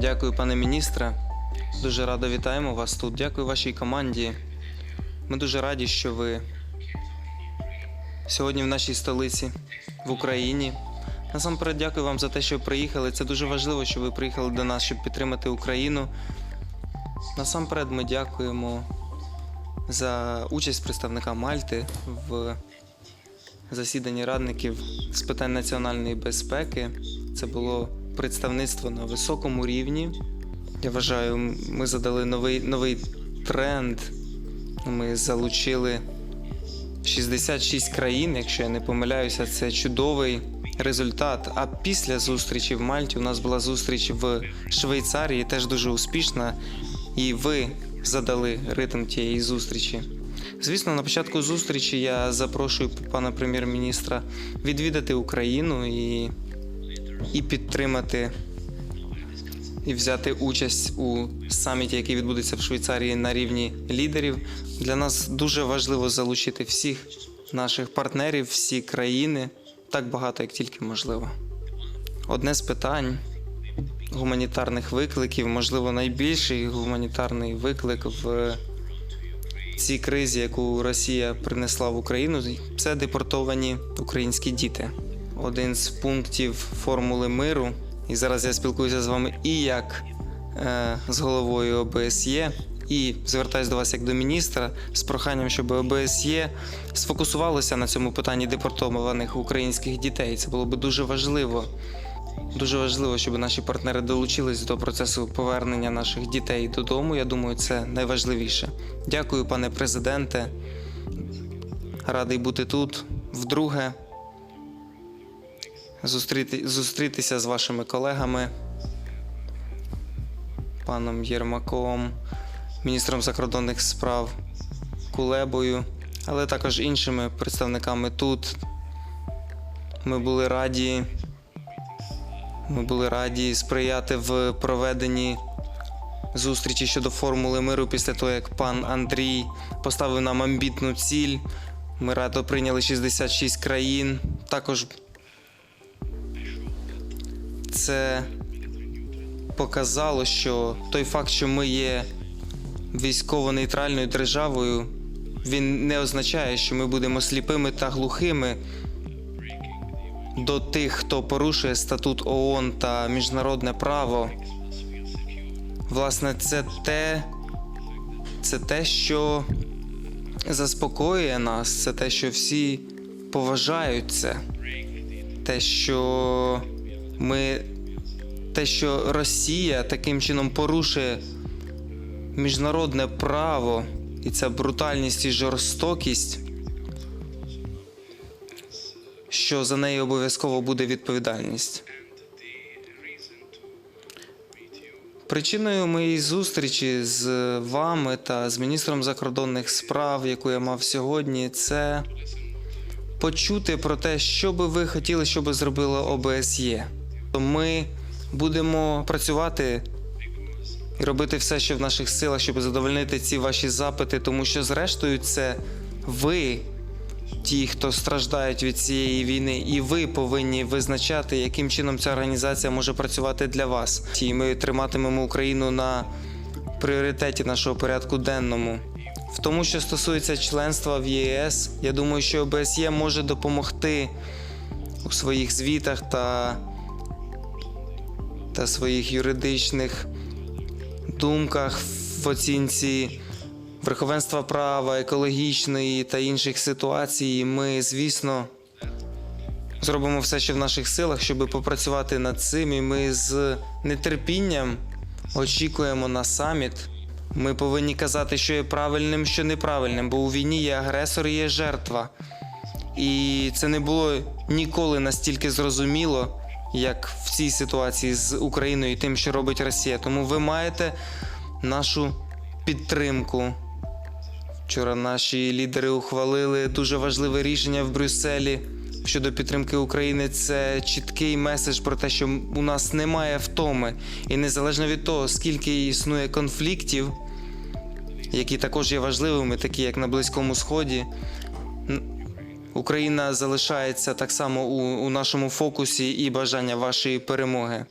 Дякую, пане міністре. Дуже радо вітаємо вас тут. Дякую вашій команді. Ми дуже раді, що ви сьогодні в нашій столиці, в Україні. Насамперед, дякую вам за те, що приїхали. Це дуже важливо, що ви приїхали до нас, щоб підтримати Україну. Насамперед, ми дякуємо за участь представника Мальти в засіданні радників з питань національної безпеки. Це було представництво на високому рівні. Я вважаю, ми задали новий, новий тренд. Ми залучили 66 країн, якщо я не помиляюся, це чудовий результат. А після зустрічі в Мальті у нас була зустріч в Швейцарії, теж дуже успішна. І ви задали ритм тієї зустрічі. Звісно, на початку зустрічі я запрошую пана прем'єр-міністра відвідати Україну і, і підтримати і взяти участь у саміті, який відбудеться в Швейцарії на рівні лідерів. Для нас дуже важливо залучити всіх наших партнерів, всі країни, так багато, як тільки можливо. Одне з питань гуманітарних викликів, можливо, найбільший гуманітарний виклик в цій кризі, яку Росія принесла в Україну, це депортовані українські діти. Один з пунктів формули миру. І зараз я спілкуюся з вами і як е, з головою ОБСЄ, і звертаюся до вас як до міністра з проханням, щоб ОБСЄ сфокусувалося на цьому питанні депортованих українських дітей. Це було би дуже важливо. Дуже важливо, щоб наші партнери долучились до процесу повернення наших дітей додому. Я думаю, це найважливіше. Дякую, пане президенте. Радий бути тут вдруге. Зустріти, зустрітися з вашими колегами, паном Єрмаком, міністром закордонних справ Кулебою, але також іншими представниками тут. Ми були раді. Ми були раді сприяти в проведенні зустрічі щодо формули миру після того, як пан Андрій поставив нам амбітну ціль. Ми радо прийняли 66 країн. Також це показало, що той факт, що ми є військово-нейтральною державою, він не означає, що ми будемо сліпими та глухими до тих, хто порушує статут ООН та міжнародне право. Власне, це те, це те, що заспокоює нас, це те, що всі поважають це. Те, що ми. Те, що Росія таким чином порушує міжнародне право і ця брутальність і жорстокість, що за неї обов'язково буде відповідальність. Причиною моєї зустрічі з вами та з міністром закордонних справ, яку я мав сьогодні, це почути про те, що би ви хотіли, щоб зробило ОБСЄ. Ми будемо працювати і робити все, що в наших силах, щоб задовольнити ці ваші запити, тому що, зрештою, це ви, ті, хто страждають від цієї війни, і ви повинні визначати, яким чином ця організація може працювати для вас. І ми триматимемо Україну на пріоритеті нашого порядку денному. В тому, що стосується членства в ЄС, я думаю, що ОБСЄ може допомогти у своїх звітах та та своїх юридичних думках в оцінці верховенства права, екологічної та інших ситуацій. Ми, звісно, зробимо все, що в наших силах, щоб попрацювати над цим. І ми з нетерпінням очікуємо на саміт. Ми повинні казати, що є правильним, що неправильним, бо у війні є агресор і є жертва. І це не було ніколи настільки зрозуміло, як в цій ситуації з Україною і тим, що робить Росія. Тому ви маєте нашу підтримку. Вчора наші лідери ухвалили дуже важливе рішення в Брюсселі щодо підтримки України. Це чіткий меседж про те, що у нас немає втоми, і незалежно від того, скільки існує конфліктів, які також є важливими, такі як на Близькому Сході. Україна залишається так само у, у нашому фокусі і бажання вашої перемоги.